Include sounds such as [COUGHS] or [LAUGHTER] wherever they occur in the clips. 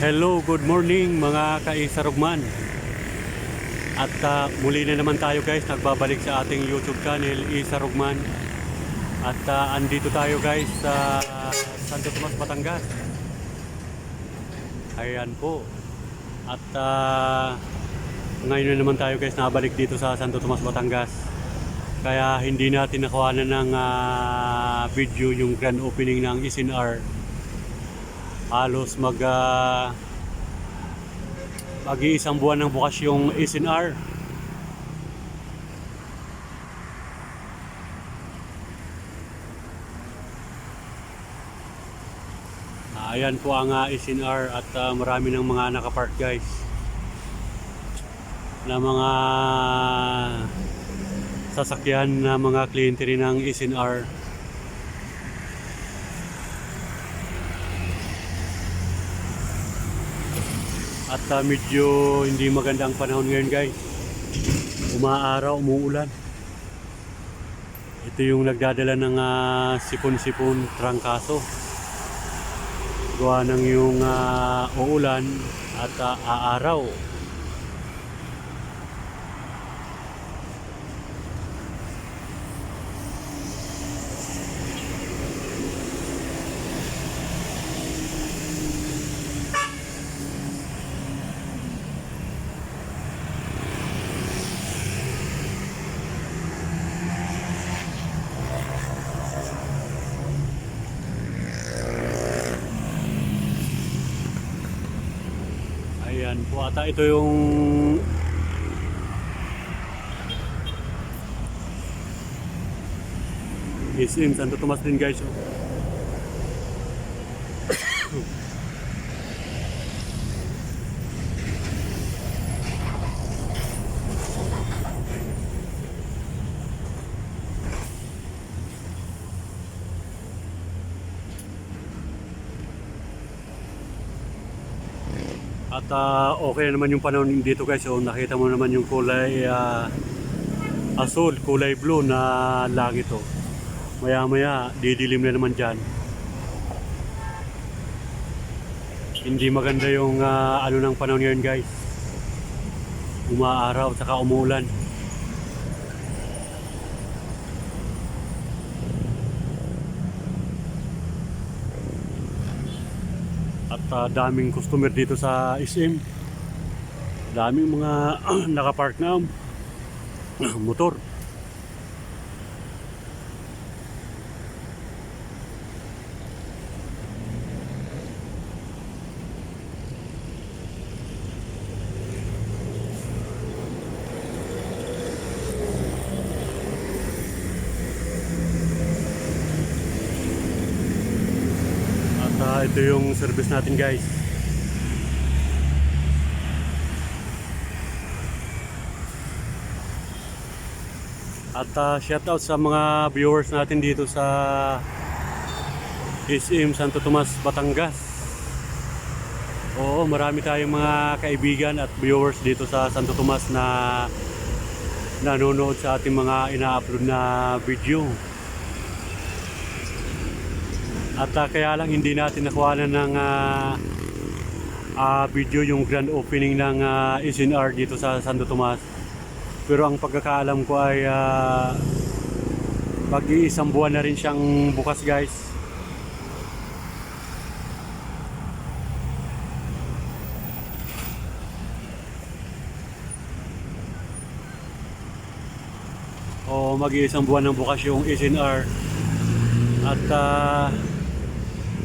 Hello, good morning mga kaisarugman. At ah, muli na naman tayo guys, nagbabalik sa ating YouTube channel, Isarugman. At ah, andito tayo guys sa Santo Tomas, Batangas. Ayan po. At ah, ngayon na naman tayo guys, nabalik dito sa Santo Tomas, Batangas. Kaya hindi natin nakuhanan ng ah, video yung grand opening ng SNR halos mag uh, mag-iisang buwan ng bukas yung SNR Ah, ayan po ang uh, SNR at ah, marami ng mga nakapark guys. Na mga sasakyan na mga kliyente rin ng SNR At ah, medyo hindi maganda ang panahon ngayon guys. Umaaraw, umuulan. Ito yung nagdadala ng ah, sipon-sipon trangkaso. Gawa ng yung ah, uulan at ah, aaraw. Po ata ito yung SM Santo Tomas din guys. oh. [COUGHS] At ah, okay naman yung panahon dito guys. So nakita mo naman yung kulay ah, asul, kulay blue na langit to. Maya maya didilim na naman dyan. Hindi maganda yung ah, ano ng panahon ngayon guys. Umaaraw saka umuulan. At ah, daming customer dito sa SM. Daming mga [CLEARS THROAT] nakapark na motor. At ah, ito yung service natin guys. At uh, shout out sa mga viewers natin dito sa SM Santo Tomas, Batangas. Oo, marami tayong mga kaibigan at viewers dito sa Santo Tomas na nanonood sa ating mga ina-upload na video. At ah, kaya lang hindi natin nakuha ng ah, ah, video yung grand opening ng ah, SNR dito sa Santo Tomas. Pero ang pagkakaalam ko ay ah, mag-iisang buwan na rin siyang bukas guys. O mag-iisang buwan ng bukas yung SNR. At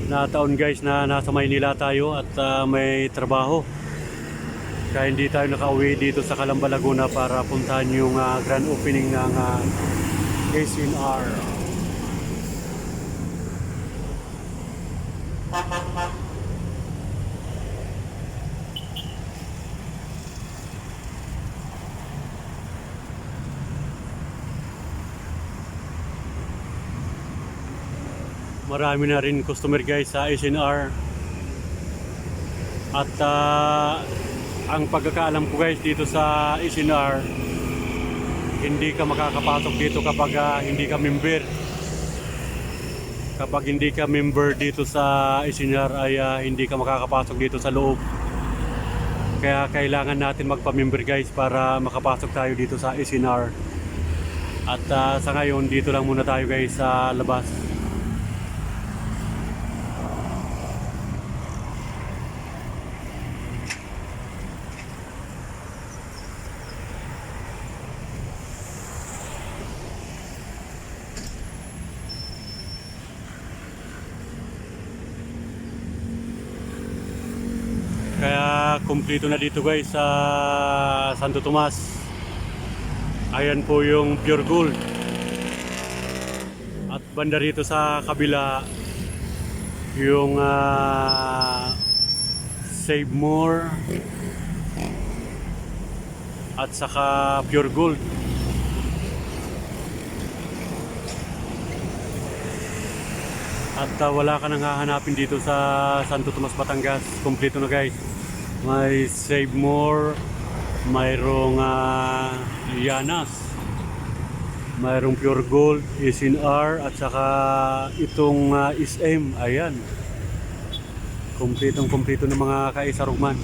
ah, nataon guys na nasa Maynila tayo at ah, may trabaho. Kaya hindi tayo nakauwi dito sa Calamba, Laguna para puntahan yung ah, grand opening ng uh, SNR. Marami na rin customer guys sa SNR. At ah, ang pagkakaalam ko guys dito sa SNR, hindi ka makakapasok dito kapag ah, hindi ka member. Kapag hindi ka member dito sa Isinar ay ah, hindi ka makakapasok dito sa loob. Kaya kailangan natin magpa-member guys para makapasok tayo dito sa Isinar. At ah, sa ngayon dito lang muna tayo guys sa labas. Kaya kumpleto na dito guys sa Santo Tomas. Ayan po yung pure gold. At banda rito sa kabila yung ah, Save More at saka pure gold. At ah, wala ka nang hahanapin dito sa Santo Tomas, Batangas. Kompleto na guys. May Save More, mayroong uh, Yanas, mayroong Pure Gold, SNR, at saka itong uh, SM. Ayan. Kompletong kompleto ng mga kaisarugman.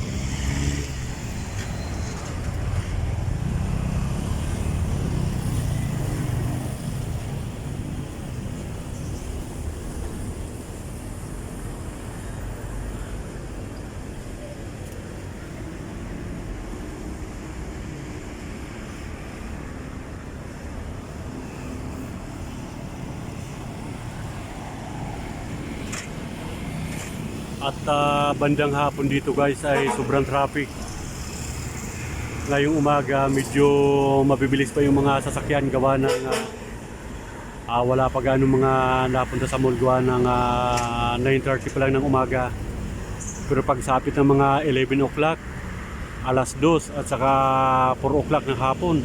At ah, bandang hapon dito guys ay sobrang traffic. Ngayong umaga medyo mabibilis pa yung mga sasakyan gawa ng ah, ah, wala pa gaano mga napunta sa mall gawa ng ah, 9.30 pa lang ng umaga. Pero pag sapit ng mga 11 o'clock, alas 2 at saka 4 o'clock ng hapon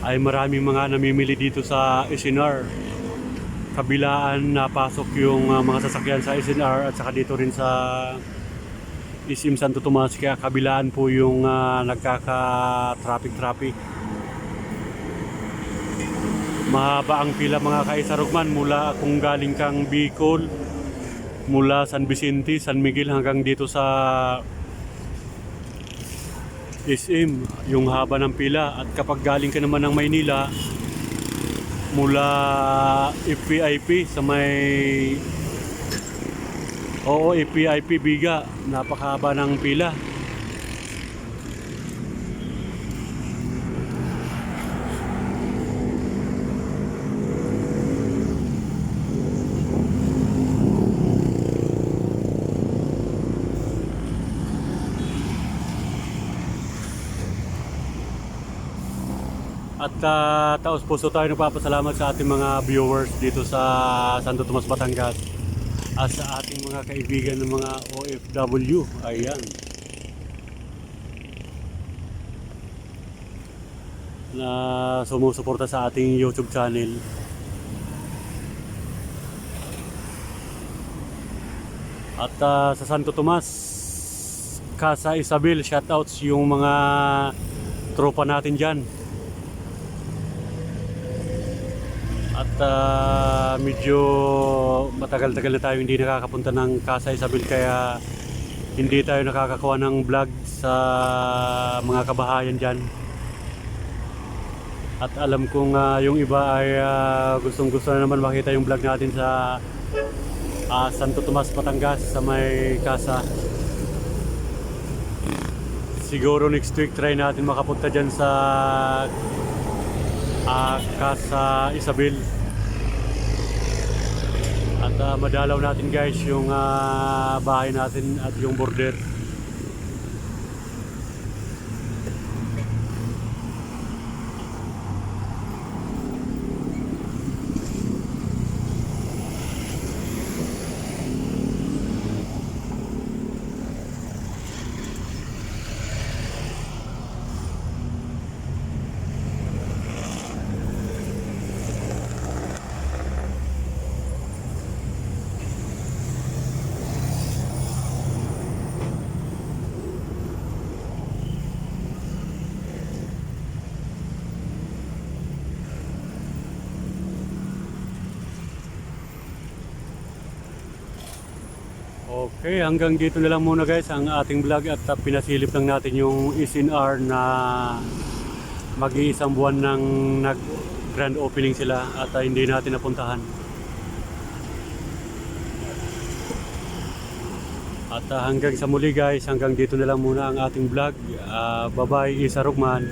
ay maraming mga namimili dito sa SNR kabilaan napasok yung uh, mga sasakyan sa SNR at saka dito rin sa Isim Santo Tomas. Kaya kabilaan po yung uh, nagkaka-traffic traffic mahaba ang pila mga kaisarugman mula kung galing kang Bicol mula San Vicente, San Miguel hanggang dito sa SM yung haba ng pila at kapag galing ka naman ng Maynila mula FPIP sa may Oo, FPIP Biga. Napakahaba ng pila. At uh, taos puso tayo nagpapasalamat sa ating mga viewers dito sa Santo Tomas, Batangas. At sa ating mga kaibigan ng mga OFW. Ayan. Na sumusuporta sa ating YouTube channel. At ah, sa Santo Tomas, Casa Isabel, shoutouts yung mga tropa natin dyan. At ah, medyo matagal-tagal na tayo hindi nakakapunta ng Casa Isabel kaya hindi tayo nakakakuha ng vlog sa mga kabahayan dyan. At alam kong ah, yung iba ay ah, gustong gusto na naman makita yung vlog natin sa ah, Santo Tomas, Batangas sa may Casa. Siguro next week try natin makapunta dyan sa ah, Casa Isabel. At ah, madalaw natin guys yung ah, bahay natin at yung border. Okay, hanggang dito na lang muna guys ang ating vlog at uh, pinasilip lang natin yung SNR na mag-iisang buwan ng nag grand opening sila at uh, hindi natin napuntahan. At uh, hanggang sa muli guys, hanggang dito na lang muna ang ating vlog. Uh, bye-bye, Isa Rugman.